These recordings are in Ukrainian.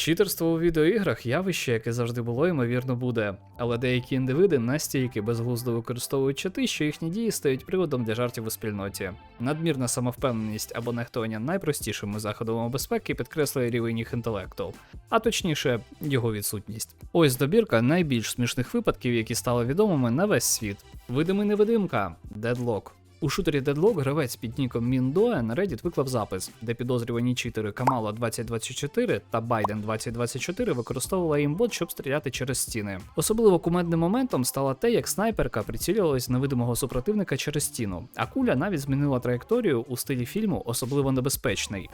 Читерство у відеоіграх явище, яке завжди було, ймовірно, буде. Але деякі індивиди настільки безглуздо використовують чати, що їхні дії стають приводом для жартів у спільноті. Надмірна самовпевненість або нехтування найпростішими заходами безпеки підкреслює рівень їх інтелекту, а точніше, його відсутність. Ось добірка найбільш смішних випадків, які стали відомими на весь світ. Видимий невидимка Deadlock. У шутері Deadlock гравець під ніком Міндоя на Reddit виклав запис, де підозрювані читери Камала 2024 та Байден 2024 використовували імбот, щоб стріляти через стіни. Особливо кумедним моментом стало те, як снайперка прицілювалась невидимого супротивника через стіну, а куля навіть змінила траєкторію у стилі фільму особливо небезпечний.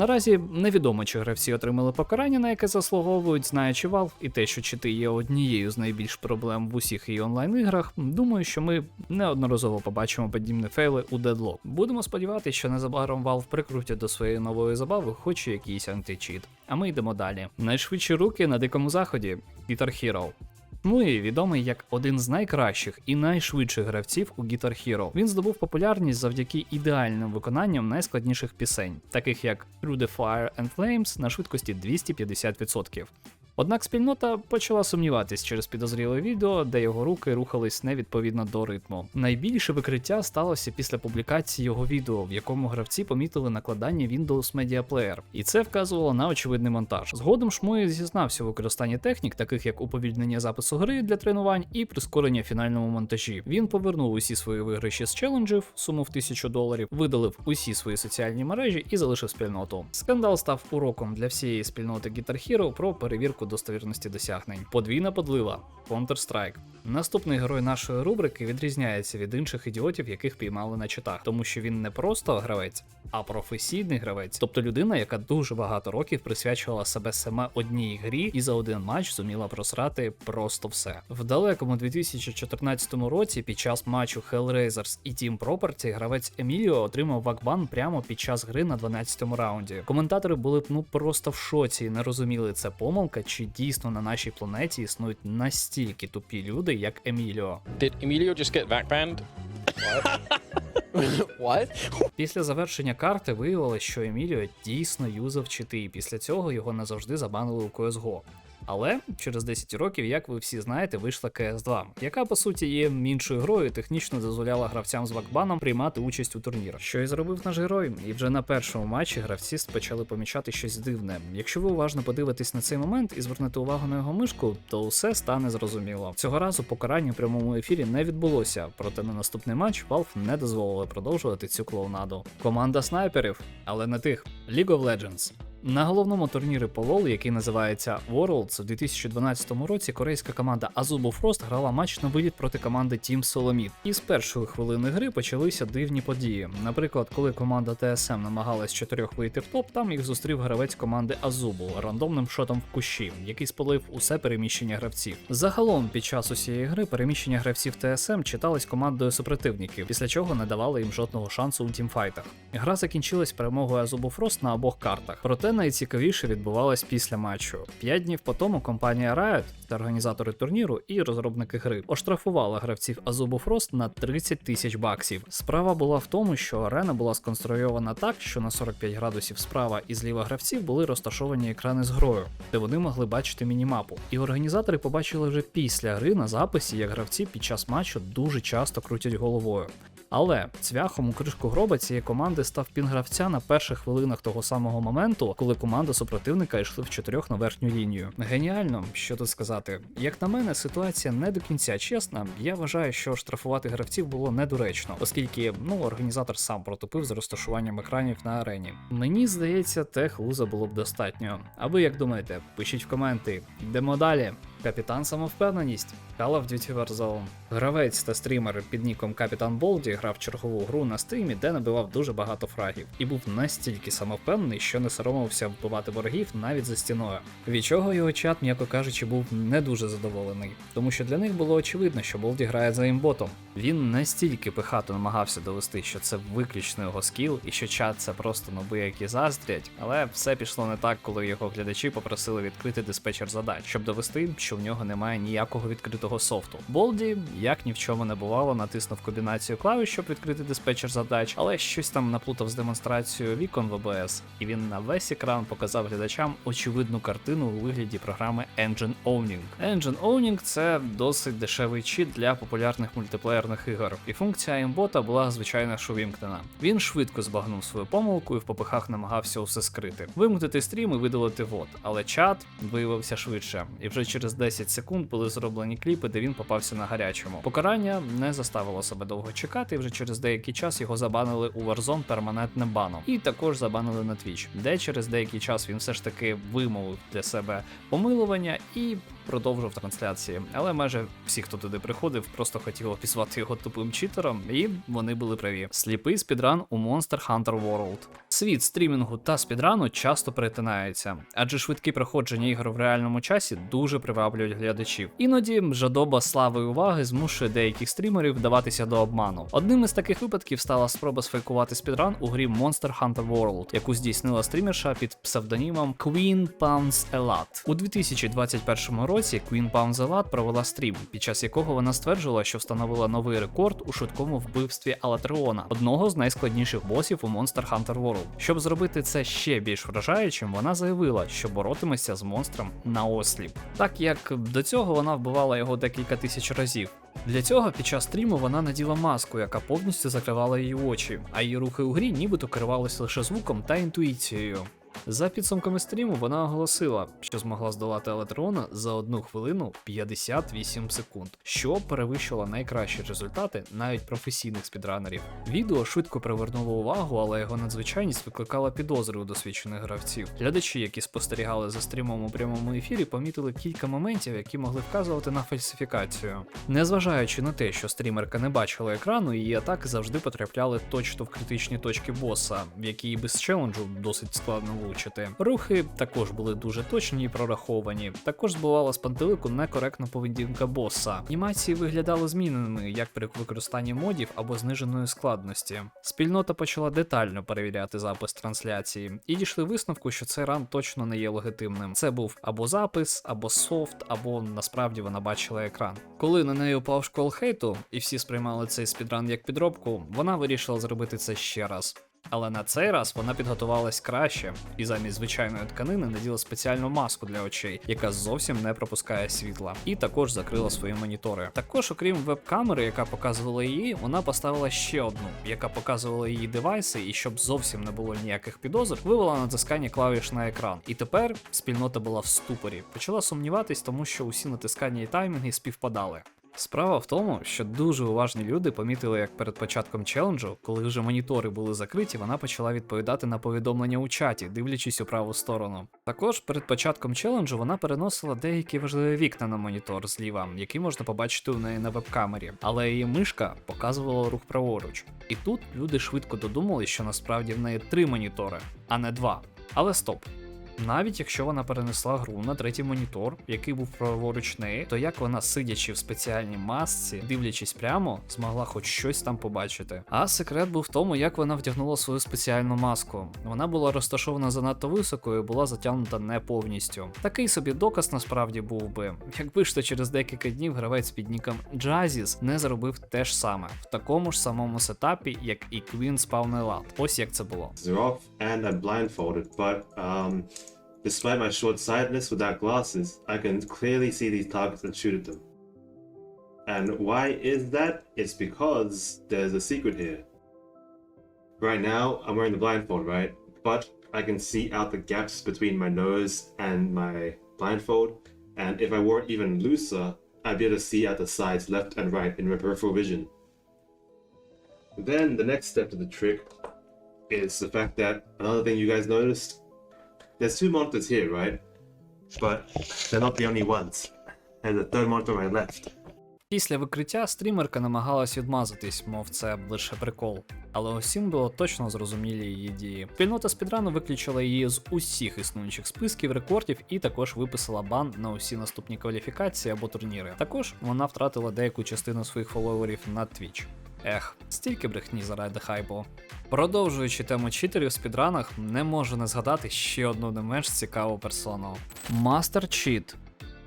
Наразі невідомо, чи гравці отримали покарання, на яке заслуговують, знаючи Valve, і те, що чити є однією з найбільш проблем в усіх її онлайн-іграх. Думаю, що ми неодноразово побачимо подібні фейли у Deadlock. Будемо сподіватися, що незабаром Valve прикрутять до своєї нової забави хоч і якийсь античіт. А ми йдемо далі. Найшвидші руки на дикому заході Guitar Hero. Ну і відомий як один з найкращих і найшвидших гравців у Guitar Hero. Він здобув популярність завдяки ідеальним виконанням найскладніших пісень, таких як Through the Fire and Flames на швидкості 250%. Однак спільнота почала сумніватись через підозріле відео, де його руки рухались невідповідно до ритму. Найбільше викриття сталося після публікації його відео, в якому гравці помітили накладання Windows Media Player, і це вказувало на очевидний монтаж. Згодом Шмує зізнався у використанні технік, таких як уповільнення запису гри для тренувань і прискорення фінальному монтажі. Він повернув усі свої виграші з челенджів, суму в 1000 доларів, видалив усі свої соціальні мережі і залишив спільноту. Скандал став уроком для всієї спільноти Guitar Hero про перевірку достовірності досягнень. Подвійна подлива Counter-Strike. Наступний герой нашої рубрики відрізняється від інших ідіотів, яких піймали на читах, тому що він не просто гравець, а професійний гравець, тобто людина, яка дуже багато років присвячувала себе саме одній грі і за один матч зуміла просрати просто все. В далекому 2014 році, під час матчу Hellraisers і Team Property, гравець Еміліо отримав вакбан прямо під час гри на 12-му раунді. Коментатори були б ну просто в шоці і не розуміли, це помилка, чи дійсно на нашій планеті існують настільки тупі люди, як Еміліо. Did Emilio just get back banned? What? Після завершення карти виявилось, що Еміліо дійсно юзав чити, і після цього його назавжди забанили у CSGO. Але через 10 років, як ви всі знаєте, вийшла CS2, яка по суті є іншою грою, і технічно дозволяла гравцям з вакбаном приймати участь у турнірах. Що і зробив наш герой, і вже на першому матчі гравці почали помічати щось дивне. Якщо ви уважно подивитесь на цей момент і звернете увагу на його мишку, то усе стане зрозуміло. Цього разу покарання у прямому ефірі не відбулося, проте на наступний матч Valve не дозволили продовжувати цю клоунаду. Команда снайперів, але не тих League of Legends. На головному турнірі по LoL, який називається Worlds, у 2012 році корейська команда Azubu Frost грала матч на виліт проти команди Team Solomid. І з першої хвилини гри почалися дивні події. Наприклад, коли команда TSM намагалась чотирьох вийти в топ, там їх зустрів гравець команди Azubu рандомним шотом в кущі, який спалив усе переміщення гравців. Загалом, під час усієї гри переміщення гравців TSM читались командою супротивників, після чого не давали їм жодного шансу у тімфайтах. Гра закінчилась перемогою Azubu Frost на обох картах. Проте найцікавіше відбувалось після матчу. П'ять днів по тому компанія Riot та організатори турніру і розробники гри оштрафувала гравців Azubu Frost на 30 тисяч баксів. Справа була в тому, що арена була сконструйована так, що на 45 градусів справа і зліва гравців були розташовані екрани з грою, де вони могли бачити мінімапу. І організатори побачили вже після гри на записі, як гравці під час матчу дуже часто крутять головою. Але цвяхом у кришку гроба цієї команди став пін гравця на перших хвилинах того самого моменту, коли команда супротивника йшли в чотирьох на верхню лінію. Геніально, що тут сказати. Як на мене, ситуація не до кінця чесна. Я вважаю, що штрафувати гравців було недоречно, оскільки ну організатор сам протупив з розташуванням екранів на арені. Мені здається, тех луза було б достатньо. А ви як думаєте? Пишіть в коменти. Йдемо далі. Капітан самовпевненість Call of Duty Warzone. Гравець та стрімер під ніком Капітан Болді грав чергову гру на стрімі, де набивав дуже багато фрагів, і був настільки самовпевнений, що не соромився вбивати ворогів навіть за стіною. Від чого його чат, м'яко кажучи, був не дуже задоволений, тому що для них було очевидно, що Болді грає за імботом. Він настільки пихато намагався довести, що це виключно його скіл, і що чат це просто ноби, які заздрять, але все пішло не так, коли його глядачі попросили відкрити диспетчер задач, щоб довести, що в нього немає ніякого відкритого софту. Болді, як ні в чому не бувало, натиснув комбінацію клавіш, щоб відкрити диспетчер задач, але щось там наплутав з демонстрацією вікон ВБС, і він на весь екран показав глядачам очевидну картину у вигляді програми Engine Owning. Engine Owning – це досить дешевий чіт для популярних мультиплеєрних ігор, і функція імбота була звичайно ж увімкнена. Він швидко збагнув свою помилку і в попихах намагався усе скрити, вимкнути стрім і видалити вод, але чат виявився швидше, і вже через 10 секунд були зроблені кліпи, де він попався на гарячому. Покарання не заставило себе довго чекати, вже через деякий час його забанили у Warzone перманентним баном, і також забанили на Twitch, де через деякий час він все ж таки вимовив для себе помилування і продовжив трансляції. Але майже всі, хто туди приходив, просто хотіли описувати його тупим читером, і вони були праві. Сліпий спідран у Monster Hunter World. Світ стрімінгу та спідрану часто перетинаються, адже швидкі проходження ігор в реальному часі дуже приваблюють глядачів. Іноді жадоба слави і уваги змушує деяких стрімерів вдаватися до обману. Одним із таких випадків стала спроба сфейкувати спідран у грі Monster Hunter World, яку здійснила стрімерша під псевдонімом Queen Pounds Elat. У 2021 році Queen Pounds Elat провела стрім, під час якого вона стверджувала, що встановила новий рекорд у швидкому вбивстві Алатреона, одного з найскладніших босів у Monster Hunter World. Щоб зробити це ще більш вражаючим, вона заявила, що боротиметься з монстром на осліп. Так як до цього вона вбивала його декілька тисяч разів. Для цього під час стріму вона наділа маску, яка повністю закривала її очі, а її рухи у грі нібито керувалися лише звуком та інтуїцією. За підсумками стріму вона оголосила, що змогла здолати Елетрона за 1 хвилину 58 секунд, що перевищило найкращі результати навіть професійних спідранерів. Відео швидко привернуло увагу, але його надзвичайність викликала підозри у досвідчених гравців. Глядачі, які спостерігали за стрімом у прямому ефірі, помітили кілька моментів, які могли вказувати на фальсифікацію. Незважаючи на те, що стрімерка не бачила екрану, її атаки завжди потрапляли точно в критичні точки боса, в які без челенджу досить складно влучити. Рухи також були дуже точні і прораховані. Також збивала з пантелику некоректна поведінка боса. Анімації виглядали зміненими як при використанні модів або зниженої складності. Спільнота почала детально перевіряти запис трансляції і дійшли висновку, що цей ран точно не є легітимним. Це був або запис, або софт, або насправді вона бачила екран. Коли на неї упав школ хейту, і всі сприймали цей спідран як підробку, вона вирішила зробити це ще раз. Але на цей раз вона підготувалась краще і замість звичайної тканини наділа спеціальну маску для очей, яка зовсім не пропускає світла, і також закрила свої монітори. Також, окрім веб-камери, яка показувала її, вона поставила ще одну, яка показувала її девайси, і щоб зовсім не було ніяких підозр, вивела натискання клавіш на екран. І тепер спільнота була в ступорі. Почала сумніватись, тому що усі натискання і таймінги співпадали. Справа в тому, що дуже уважні люди помітили, як перед початком челенджу, коли вже монітори були закриті, вона почала відповідати на повідомлення у чаті, дивлячись у праву сторону. Також перед початком челенджу вона переносила деякі важливі вікна на монітор зліва, які можна побачити у неї на веб-камері, але її мишка показувала рух праворуч. І тут люди швидко додумали, що насправді в неї три монітори, а не два. Але стоп. Навіть якщо вона перенесла гру на третій монітор, який був праворуч неї, то як вона, сидячи в спеціальній масці, дивлячись прямо, змогла хоч щось там побачити. А секрет був в тому, як вона вдягнула свою спеціальну маску. Вона була розташована занадто високо і була затягнута не повністю. Такий собі доказ насправді був би, якби ж то через декілька днів гравець під ніком Джазіс не зробив те ж саме в такому ж самому сетапі, як і Spawn Elad. Ось як це було. Off and I'm blindfolded, but um, despite my short sightedness without glasses, I can clearly see these targets and shoot at them. And why is that? It's because there's a secret here. Right now, I'm wearing the blindfold, right? But I can see out the gaps between my nose and my blindfold, and if I wore it even looser, I'd be able to see out the sides left and right in my peripheral vision. Then the next step to the trick is the fact that another thing you guys noticed there's two monitors here, right? But they're not the only ones. There's a third monitor on left. Після викриття стрімерка намагалась відмазатись, мов це лише прикол. Але усім було точно зрозумілі її дії. Спільнота спідрану виключила її з усіх існуючих списків рекордів і також виписала бан на усі наступні кваліфікації або турніри. Також вона втратила деяку частину своїх фоловерів на Twitch. Ех, стільки брехні заради хайпу. Продовжуючи тему читерів з спідранах, не можу не згадати ще одну не менш цікаву персону. Master Cheat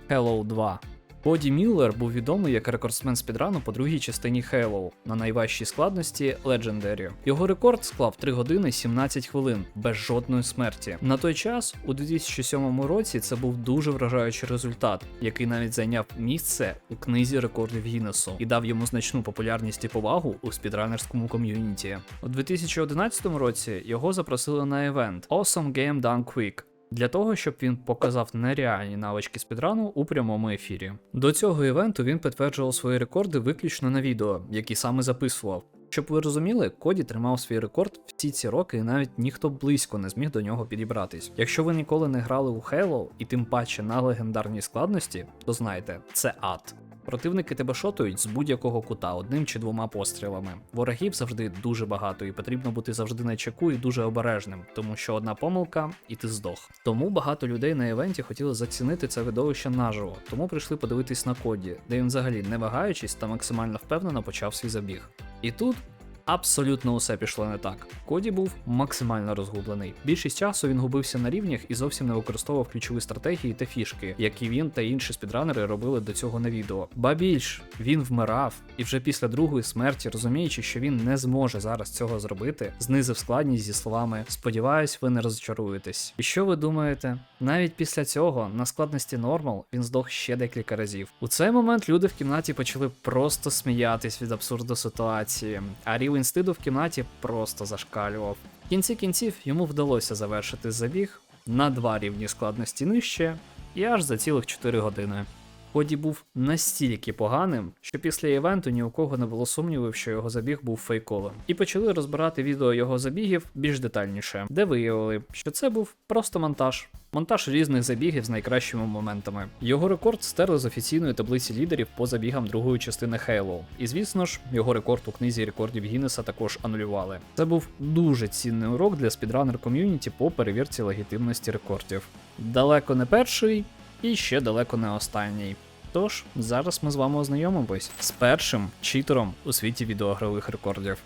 Hello 2. Коді Міллер був відомий як рекордсмен спідрану по другій частині Halo на найважчій складності Legendary. Його рекорд склав 3 години 17 хвилин без жодної смерті. На той час, у 2007 році, це був дуже вражаючий результат, який навіть зайняв місце у книзі рекордів Гіннесу і дав йому значну популярність і повагу у спідранерському ком'юніті. У 2011 році його запросили на івент Awesome Game Done Quick для того, щоб він показав нереальні навички спідрану у прямому ефірі. До цього івенту він підтверджував свої рекорди виключно на відео, які саме записував. Щоб ви розуміли, Коді тримав свій рекорд всі ці роки, і навіть ніхто близько не зміг до нього підібратись. Якщо ви ніколи не грали у Halo, і тим паче на легендарній складності, то знайте, це ад. Противники тебе шотують з будь-якого кута одним чи двома пострілами. Ворогів завжди дуже багато, і потрібно бути завжди на чеку і дуже обережним, тому що одна помилка і ти здох. Тому багато людей на івенті хотіли зацінити це видовище наживо, тому прийшли подивитись на коді, де він взагалі не вагаючись та максимально впевнено почав свій забіг. І тут Абсолютно усе пішло не так. Коді був максимально розгублений. Більшість часу він губився на рівнях і зовсім не використовував ключові стратегії та фішки, які він та інші спідранери робили до цього на відео. Ба більш він вмирав, і вже після другої смерті, розуміючи, що він не зможе зараз цього зробити, знизив складність зі словами Сподіваюсь, ви не розчаруєтесь. І що ви думаєте? Навіть після цього на складності нормал він здох ще декілька разів. У цей момент люди в кімнаті почали просто сміятись від абсурду ситуації, а рівень стиду в кімнаті просто зашкалював. В кінці кінців йому вдалося завершити забіг на два рівні складності нижче і аж за цілих 4 години. Коді був настільки поганим, що після івенту ні у кого не було сумнівів, що його забіг був фейковим. І почали розбирати відео його забігів більш детальніше, де виявили, що це був просто монтаж. Монтаж різних забігів з найкращими моментами. Його рекорд стерли з офіційної таблиці лідерів по забігам другої частини Halo. І звісно ж, його рекорд у книзі рекордів Гіннеса також анулювали. Це був дуже цінний урок для спідранер ком'юніті по перевірці легітимності рекордів. Далеко не перший і ще далеко не останній. Тож зараз ми з вами ознайомимось з першим читером у світі відеогрових рекордів.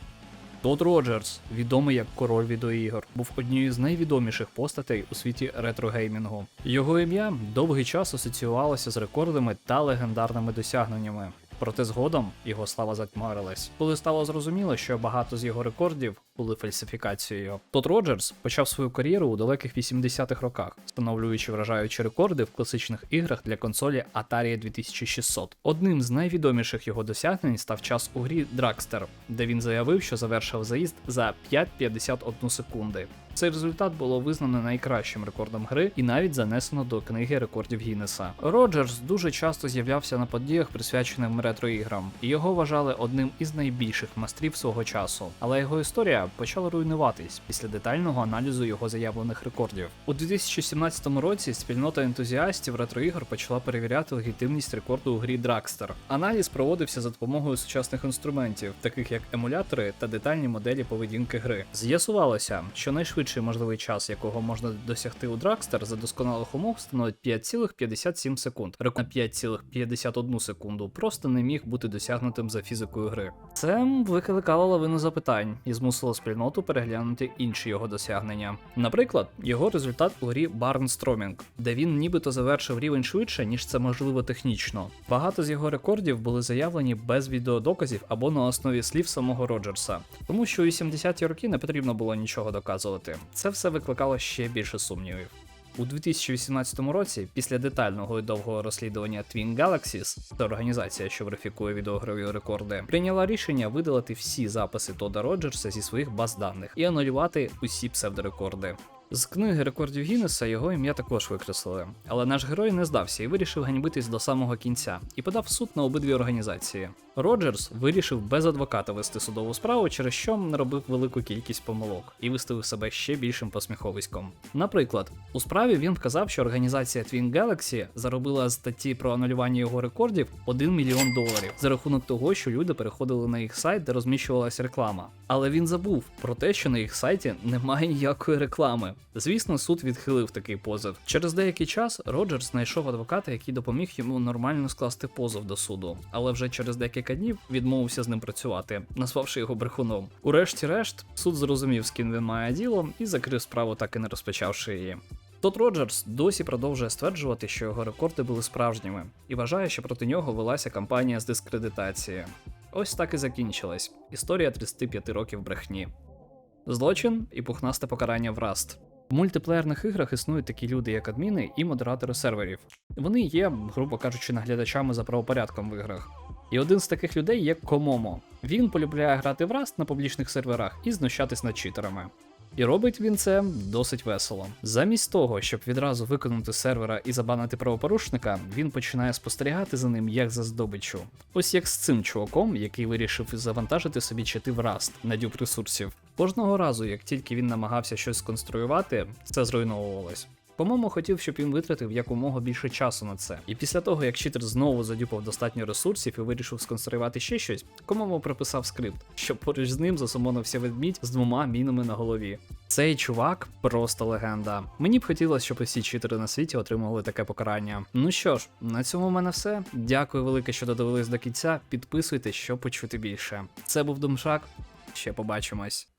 Тод Роджерс, відомий як король відеоігор, був однією з найвідоміших постатей у світі ретрогеймінгу. Його ім'я довгий час асоціювалося з рекордами та легендарними досягненнями. Проте згодом його слава затьмарилась, коли стало зрозуміло, що багато з його рекордів були фальсифікацією. Тодд Роджерс почав свою кар'єру у далеких 80-х роках, встановлюючи вражаючі рекорди в класичних іграх для консолі Atari 2600. Одним з найвідоміших його досягнень став час у грі Dragster, де він заявив, що завершив заїзд за 5,51 секунди. Цей результат було визнано найкращим рекордом гри і навіть занесено до книги рекордів Гіннеса. Роджерс дуже часто з'являвся на подіях, присвячених ретроіграм, і його вважали одним із найбільших мастрів свого часу. Але його історія почала руйнуватись після детального аналізу його заявлених рекордів. У 2017 році спільнота ентузіастів ретроігр почала перевіряти легітимність рекорду у грі Dragster. Аналіз проводився за допомогою сучасних інструментів, таких як емулятори та детальні моделі поведінки гри. З'ясувалося, що найшвидший можливий час, якого можна досягти у Dragster за досконалих умов, становить 5,57 секунд. Рекорд на 5,51 секунду просто не міг бути досягнутим за фізикою гри. Це викликало лавину запитань і змусило спільноту переглянути інші його досягнення. Наприклад, його результат у грі Barnstorming, де він нібито завершив рівень швидше, ніж це можливо технічно. Багато з його рекордів були заявлені без відеодоказів або на основі слів самого Роджерса, тому що у 80-ті роки не потрібно було нічого доказувати. Це все викликало ще більше сумнівів. У 2018 році, після детального і довгого розслідування Twin Galaxies, це організація, що верифікує відеогрові рекорди, прийняла рішення видалити всі записи Тода Роджерса зі своїх баз даних і анулювати усі псевдорекорди. З книги рекордів Гіннеса його ім'я також викреслили, але наш герой не здався і вирішив ганьбитись до самого кінця і подав суд на обидві організації. Роджерс вирішив без адвоката вести судову справу, через що наробив велику кількість помилок і виставив себе ще більшим посміховиськом. Наприклад, у справі він вказав, що організація Twin Galaxy заробила статті про анулювання його рекордів 1 мільйон доларів за рахунок того, що люди переходили на їх сайт, де розміщувалася реклама. Але він забув про те, що на їх сайті немає ніякої реклами. Звісно, суд відхилив такий позов. Через деякий час Роджерс знайшов адвоката, який допоміг йому нормально скласти позов до суду, але вже через декілька днів відмовився з ним працювати, назвавши його брехуном. Урешті-решт, суд зрозумів, з ким він має діло, і закрив справу, так і не розпочавши її. Тот Роджерс досі продовжує стверджувати, що його рекорди були справжніми, і вважає, що проти нього велася кампанія з дискредитації. Ось так і закінчилась історія 35 років брехні. Злочин і пухнасте покарання в Rust. В мультиплеєрних іграх існують такі люди, як адміни і модератори серверів. Вони є, грубо кажучи, наглядачами за правопорядком в іграх. І один з таких людей є Комомо. Він полюбляє грати в Rust на публічних серверах і знущатись над читерами. І робить він це досить весело. Замість того, щоб відразу виконати сервера і забанити правопорушника, він починає спостерігати за ним як за здобичу. Ось як з цим чуваком, який вирішив завантажити собі чити в Rust на дюб ресурсів. Кожного разу, як тільки він намагався щось сконструювати, це зруйновувалось. По-моєму, хотів, щоб він витратив якомога більше часу на це. І після того, як читер знову задюпав достатньо ресурсів і вирішив сконструювати ще щось, Комомо приписав скрипт, щоб поруч з ним засумонився ведмідь з двома мінами на голові. Цей чувак просто легенда. Мені б хотілося, щоб усі читери на світі отримували таке покарання. Ну що ж, на цьому в мене все. Дякую велике, що додивились до кінця. Підписуйтесь, щоб почути більше. Це був Думшак. Ще побачимось.